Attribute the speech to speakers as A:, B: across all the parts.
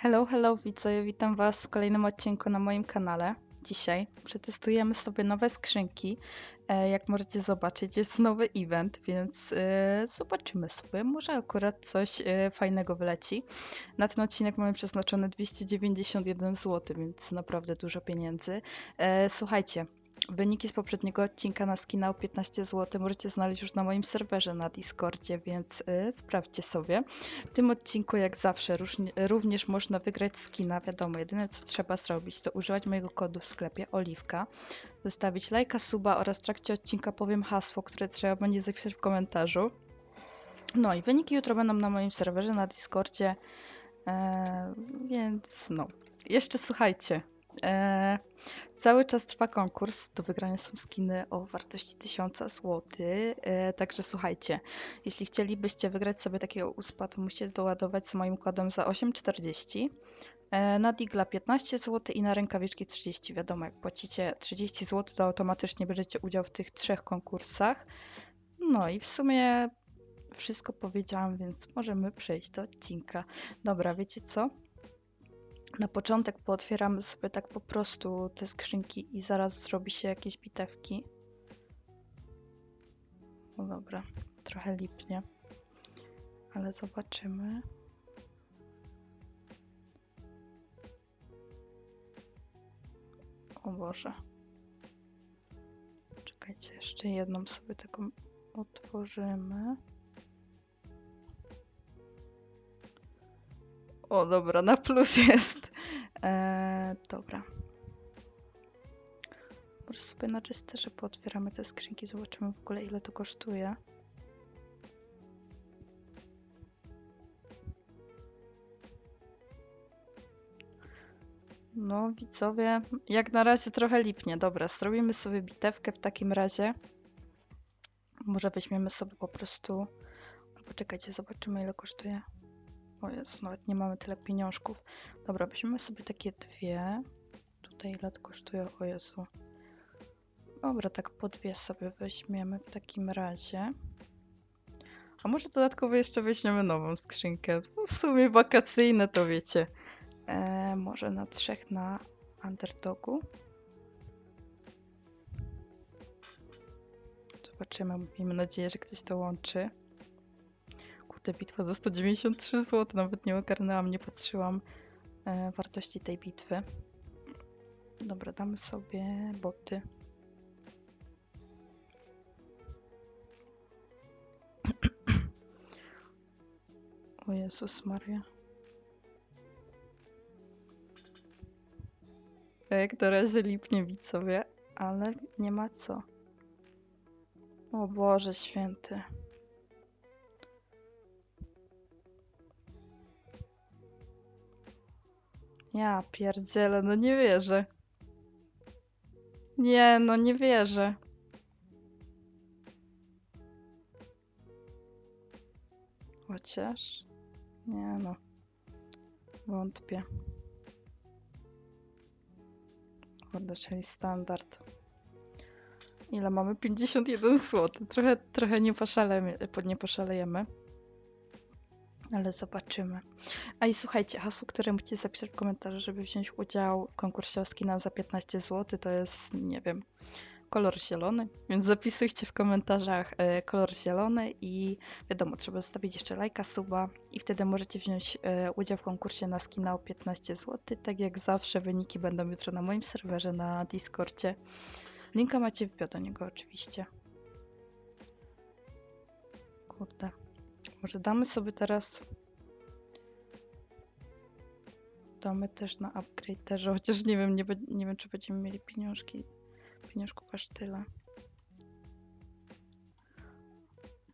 A: Hello, hello widzowie, witam Was w kolejnym odcinku na moim kanale. Dzisiaj przetestujemy sobie nowe skrzynki. E, Jak możecie zobaczyć, jest nowy event, więc e, zobaczymy sobie. Może akurat coś e, fajnego wyleci. Na ten odcinek mamy przeznaczone 291 zł, więc naprawdę dużo pieniędzy. Słuchajcie, wyniki z poprzedniego odcinka na skina o 15 zł możecie znaleźć już na moim serwerze na Discordzie, więc e, sprawdźcie sobie. W tym odcinku, jak zawsze, również można wygrać skina. Wiadomo, jedyne co trzeba zrobić, to używać mojego kodu w sklepie Oliwka, zostawić lajka, suba oraz w trakcie odcinka powiem hasło, które trzeba będzie zapisać w komentarzu. No i wyniki jutro będą na moim serwerze na Discordzie, e, więc no. Jeszcze słuchajcie. E, cały czas trwa konkurs. Do wygrania są skiny o wartości 1000 zł. E, także słuchajcie. Jeśli chcielibyście wygrać sobie takiego uspa, to musicie doładować z moim kodem za 8,40. E, Na Digla 15 zł i na rękawiczki 30. Wiadomo, jak płacicie 30 zł, to automatycznie bierzecie udział w tych trzech konkursach. No i w sumie wszystko powiedziałam, więc możemy przejść do odcinka. Dobra, wiecie co? Na początek pootwieramy sobie tak po prostu te skrzynki i zaraz zrobi się jakieś bitewki. No dobra, trochę lipnie, ale zobaczymy. O Boże. Czekajcie, jeszcze jedną sobie taką otworzymy. O, dobra, na plus jest. Eee, dobra. Może sobie na czyste, pootwieramy te skrzynki, zobaczymy w ogóle ile to kosztuje. No, widzowie, jak na razie trochę lipnie. Dobra, zrobimy sobie bitewkę w takim razie. Może weźmiemy sobie po prostu... Albo czekajcie, zobaczymy ile kosztuje. O Jezu, nawet nie mamy tyle pieniążków. Dobra, weźmiemy sobie takie dwie. Tutaj ile kosztuje? O Jezu. Dobra, tak po dwie sobie weźmiemy w takim razie. A może dodatkowo jeszcze weźmiemy nową skrzynkę. W sumie wakacyjne to wiecie. E, może na trzech na underdogu. Zobaczymy. Miejmy nadzieję, że ktoś to łączy. Kurde, bitwa za 193 zł. Nawet nie ogarnęłam, nie patrzyłam e, wartości tej bitwy. Dobra, damy sobie boty. O Jezus Maria. Jak na razie lipnie widzowie, ale nie ma co. O Boże święty. Ja pierdzielę, no nie wierzę. Nie, no nie wierzę. Chociaż... Nie no. Wątpię. Kurde, czyli standard. Ile mamy? 51 zł. Trochę, trochę nie, nie poszalejemy. Ale zobaczymy. A i słuchajcie, hasło, które musicie zapisać w komentarzu, żeby wziąć udział w konkursie o skina za 15 zł, to jest, nie wiem, kolor zielony. Więc zapisujcie w komentarzach e, kolor zielony i wiadomo, trzeba zostawić jeszcze lajka, suba i wtedy możecie wziąć e, udział w konkursie na skina o 15 zł. Tak jak zawsze, wyniki będą jutro na moim serwerze na Discordzie. Linka macie w bio do niego oczywiście. Kurde. Może damy sobie teraz. Damy też na upgrade też, chociaż nie wiem, nie, nie wiem czy będziemy mieli pieniążki. Pieniążków aż tyle.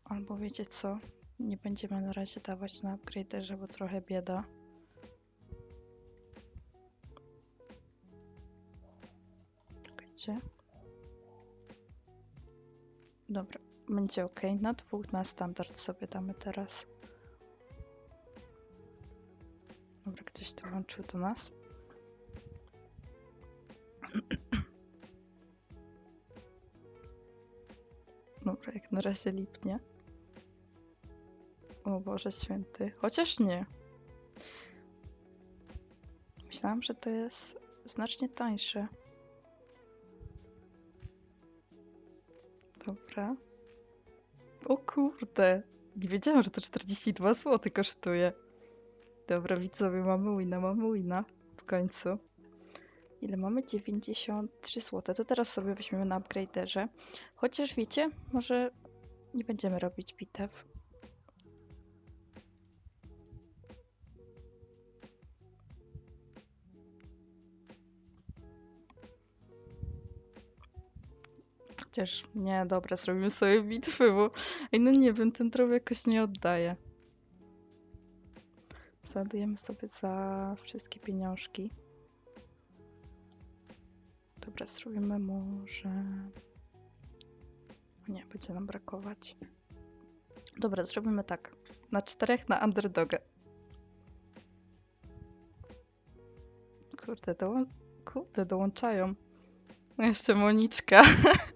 A: Albo wiecie co? Nie będziemy na razie dawać na upgrade, bo trochę bieda. Czekajcie. Dobra, będzie ok. Na dwóch na standard sobie damy teraz. Dobra, ktoś dołączył do nas. Dobra, jak na razie lipnie. O Boże święty. Chociaż nie. Myślałam, że to jest znacznie tańsze. Dobra. O kurde. Nie wiedziałam, że to 42 zł kosztuje. Dobra, widzowie, mamy wina, mamy wina. W końcu. Ile mamy? 93 zł. To teraz sobie weźmiemy na upgraderze. Chociaż wiecie, może nie będziemy robić bitew. Chociaż nie, dobra, zrobimy sobie bitwy, bo Ej, no nie wiem, ten trop jakoś nie oddaje. Zadajemy sobie za wszystkie pieniążki. Dobra, zrobimy może... Nie, będzie nam brakować. Dobra, zrobimy tak. Na czterech na underdoga. Kurde, dołą... Kurde, dołączają. No jeszcze Moniczka.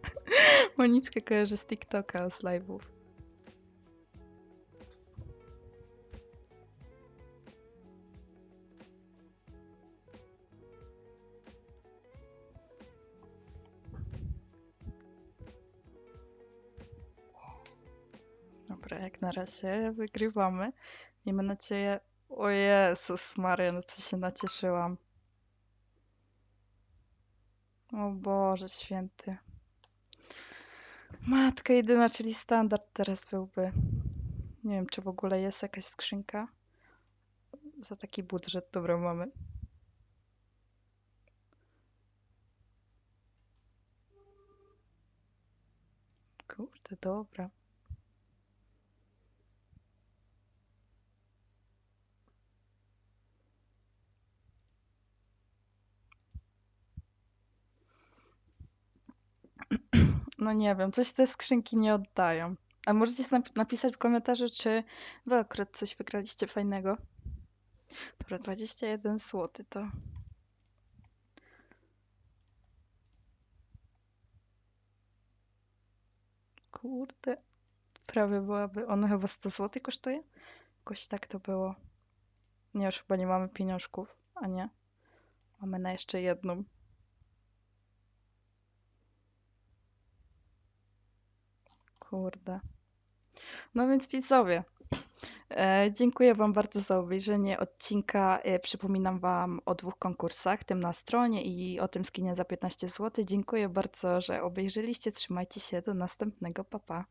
A: Moniczkę kojarzę z TikToka, z live'ów. Dobra, jak na razie wygrywamy. Miejmy nadzieję... O Jezus Maria, no co się nacieszyłam. O Boże święty. Matka jedyna, czyli standard teraz byłby. Nie wiem, czy w ogóle jest jakaś skrzynka. Za taki budżet, dobra, mamy. Kurde, dobra. No nie wiem, coś te skrzynki nie oddają. A możecie nap- napisać w komentarzu, czy wy akurat coś wygraliście fajnego. Dobra, 21 zł to. Kurde. Prawie byłaby. Ona chyba 100 zł kosztuje? Jakoś tak to było. Nie, już chyba nie mamy pieniążków. A nie. Mamy na jeszcze jedną. Kurde. No więc widzowie, e, dziękuję Wam bardzo za obejrzenie odcinka. E, przypominam Wam o dwóch konkursach, tym na stronie i o tym skinie za 15 zł. Dziękuję bardzo, że obejrzeliście. Trzymajcie się, do następnego. Pa, pa.